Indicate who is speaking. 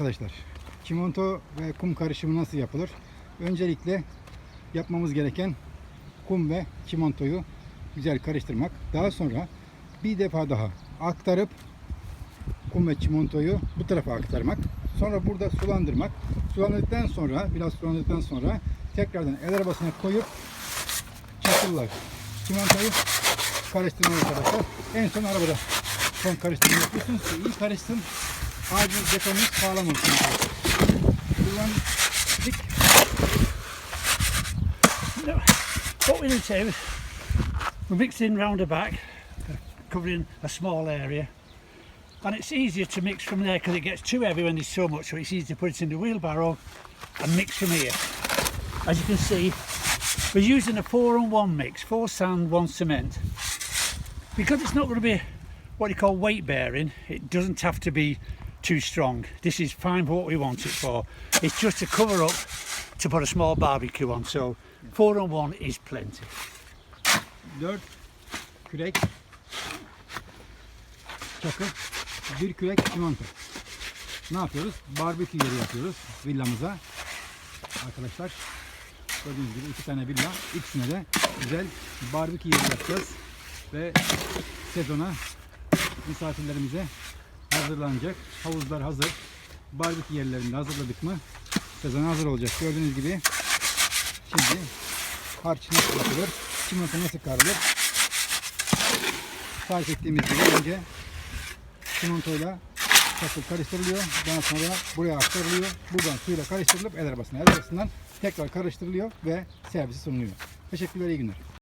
Speaker 1: Arkadaşlar, çimento ve kum karışımı nasıl yapılır? Öncelikle yapmamız gereken kum ve çimentoyu güzel karıştırmak. Daha sonra bir defa daha aktarıp kum ve çimentoyu bu tarafa aktarmak. Sonra burada sulandırmak. Sulandıktan sonra, biraz sulandıktan sonra tekrardan el arabasına koyup çakılla çimentoyu karıştırmayı arkadaşlar. En son arabada son karıştırma yapıyorsunuz ki iyi karışsın. Ağacın.
Speaker 2: No, what we need to do, we're mixing round the back, covering a small area. And it's easier to mix from there because it gets too heavy when there's so much, so it's easy to put it in the wheelbarrow and mix from here. As you can see, we're using a four and one mix, four sand, one cement. Because it's not going to be what you call weight bearing, it doesn't have to be too strong. This is fine for what we want it for. It's just to cover up to put a small barbecue on. So four and one is plenty.
Speaker 1: 4 kürek çakı, bir kürek çimento. Ne yapıyoruz? Barbekü yeri yapıyoruz villamıza. Arkadaşlar gördüğünüz gibi iki tane villa. İkisine de güzel barbekü yeri yapacağız. Ve sezona misafirlerimize hazırlanacak. Havuzlar hazır. Barbekü yerlerini hazırladık mı sezona hazır olacak. Gördüğünüz gibi şimdi harç nasıl yapılır, çimento nasıl karılır tarif ettiğimiz gibi önce çimentoyla çakıl karıştırılıyor. Daha sonra buraya aktarılıyor. Buradan suyla karıştırılıp el arabasına, el arabasından tekrar karıştırılıyor ve servisi sunuluyor. Teşekkürler, iyi günler.